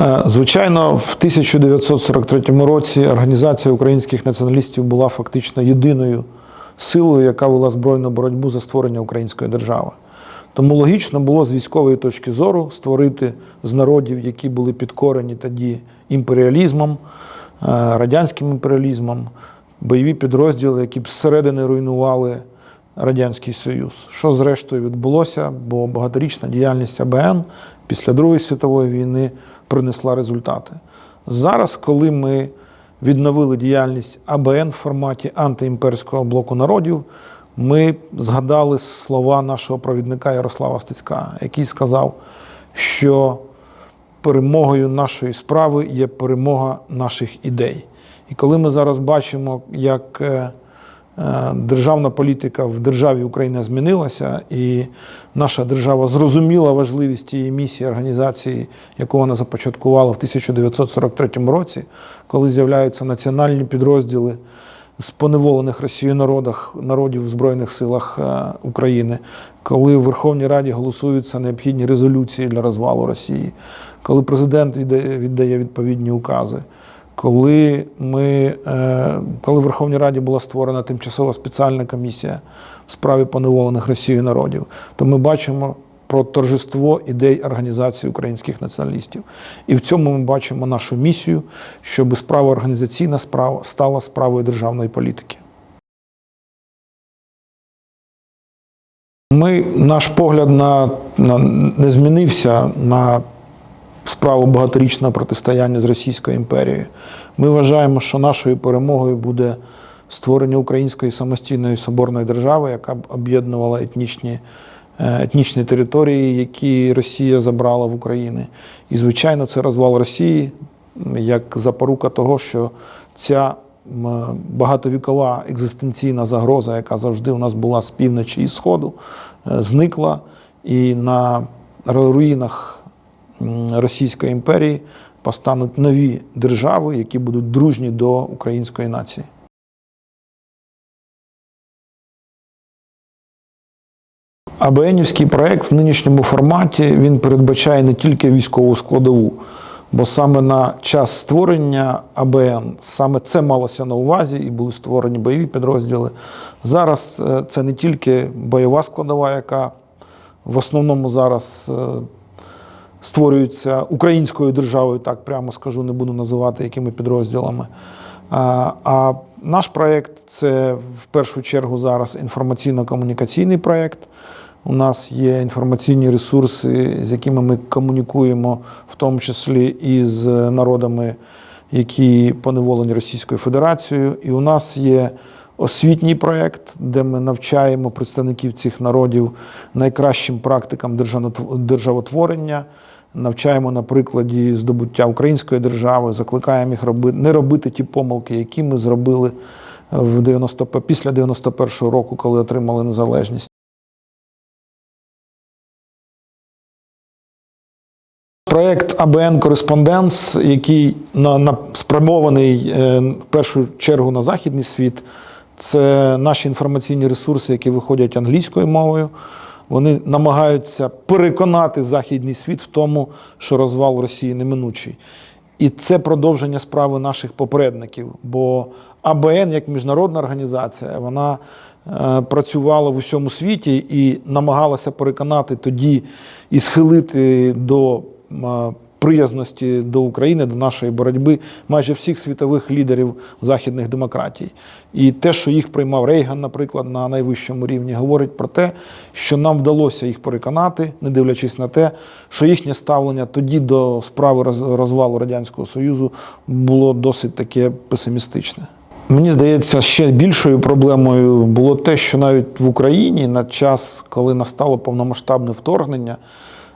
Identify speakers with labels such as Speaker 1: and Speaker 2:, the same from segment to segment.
Speaker 1: Е, Звичайно, в 1943 році Організація українських націоналістів була фактично єдиною силою, яка вела збройну боротьбу за створення української держави. Тому логічно було з військової точки зору створити з народів, які були підкорені тоді імперіалізмом, е, радянським імперіалізмом, бойові підрозділи, які б зсередини руйнували Радянський Союз. Що зрештою відбулося, бо багаторічна діяльність АБН після Другої світової війни принесла результати. Зараз, коли ми відновили діяльність АБН в форматі антиімперського блоку народів, ми згадали слова нашого провідника Ярослава Стецька, який сказав, що перемогою нашої справи є перемога наших ідей. І коли ми зараз бачимо, як е, державна політика в державі Україна змінилася, і наша держава зрозуміла важливість тієї місії організації, яку вона започаткувала в 1943 році, коли з'являються національні підрозділи з поневолених Росією народах, народів в Збройних силах е, України, коли в Верховній Раді голосуються необхідні резолюції для розвалу Росії, коли президент віддає відповідні укази. Коли ми, е, коли в Верховній Раді була створена тимчасова спеціальна комісія в справі поневолених Росією народів, то ми бачимо про торжество ідей організації українських націоналістів. І в цьому ми бачимо нашу місію, щоб справа організаційна справа стала справою державної політики. Ми, наш погляд на, на не змінився на справу багаторічного протистояння з Російською імперією. Ми вважаємо, що нашою перемогою буде створення української самостійної соборної держави, яка б об'єднувала етнічні, е, етнічні території, які Росія забрала в Україні. І, звичайно, це розвал Росії як запорука того, що ця багатовікова екзистенційна загроза, яка завжди у нас була з півночі і сходу, е, зникла, і на руїнах Російської імперії постануть нові держави, які будуть дружні до української нації. АБНівський проект в нинішньому форматі він передбачає не тільки військову складову, бо саме на час створення АБН саме це малося на увазі і були створені бойові підрозділи. Зараз е, це не тільки бойова складова, яка в основному зараз створюється українською державою, так прямо скажу, не буду називати якими підрозділами. А наш проєкт це в першу чергу зараз інформаційно-комунікаційний проєкт. У нас є інформаційні ресурси, з якими ми комунікуємо, в тому числі і з народами, які поневолені Російською Федерацією. І у нас є освітній проєкт, де ми навчаємо представників цих народів найкращим практикам державотворення. Навчаємо на прикладі здобуття української держави, закликаємо їх роби, не робити ті помилки, які ми зробили в 90, після 91-го року, коли отримали незалежність. Проєкт АБН Кореспонденс, який на, на, спрямований е, в першу чергу на західний світ, це наші інформаційні ресурси, які виходять англійською мовою. Вони намагаються переконати західний світ в тому, що розвал Росії неминучий. І це продовження справи наших попередників. Бо АБН, як міжнародна організація, вона е, працювала в усьому світі і намагалася переконати тоді і схилити до м, приязності до України, до нашої боротьби майже всіх світових лідерів західних демократій. І те, що їх приймав Рейган, наприклад, на найвищому рівні, говорить про те, що нам вдалося їх переконати, не дивлячись на те, що їхнє ставлення тоді до справи роз- розвалу Радянського Союзу було досить таке песимістичне. Мені здається, ще більшою проблемою було те, що навіть в Україні на час, коли настало повномасштабне вторгнення,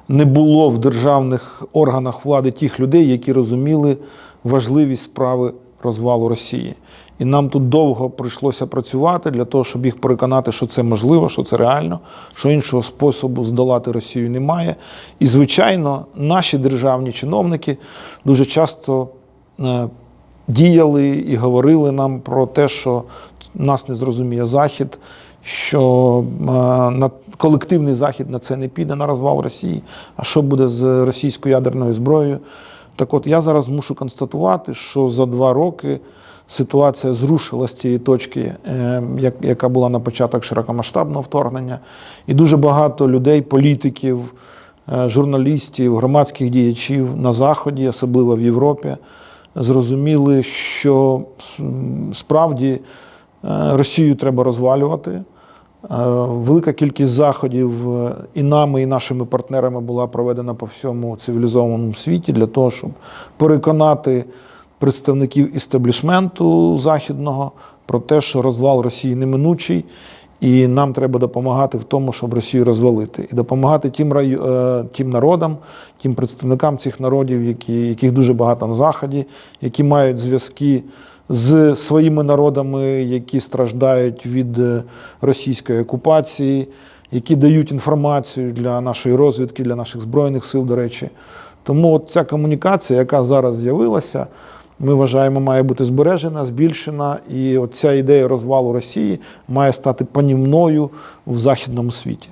Speaker 1: не було в державних органах влади тих людей, які розуміли важливість справи розвалу Росії. І нам тут довго прийшлося працювати для того, щоб їх переконати, що це можливо, що це реально, що іншого способу здолати Росію немає. І, звичайно, наші державні чиновники дуже часто е, діяли і говорили нам про те, що нас не зрозуміє Захід, що е, на колективний захід на це не піде на розвал Росії. А що буде з російською ядерною зброєю? Так от я зараз мушу констатувати, що за два роки ситуація зрушила з тієї точки, е, яка була на початок широкомасштабного вторгнення, і дуже багато людей, політиків, е, журналістів, громадських діячів на Заході, особливо в Європі, зрозуміли, що справді Росію треба розвалювати. Е, Велика кількість заходів е, і нами, і нашими партнерами була проведена по всьому цивілізованому світі для того, щоб переконати представників істеблішменту західного про те, що розвал Росії неминучий, і нам треба допомагати в тому, щоб Росію розвалити, і допомагати тим раю- е, тим народам, тим представникам цих народів, які, яких дуже багато на заході, які мають зв'язки з своїми народами, які страждають від е, російської окупації, які дають інформацію для нашої розвідки, для наших збройних сил, до речі. Тому от ця комунікація, яка зараз з'явилася, ми вважаємо, має бути збережена, збільшена, і ця ідея розвалу Росії має стати панівною в західному світі.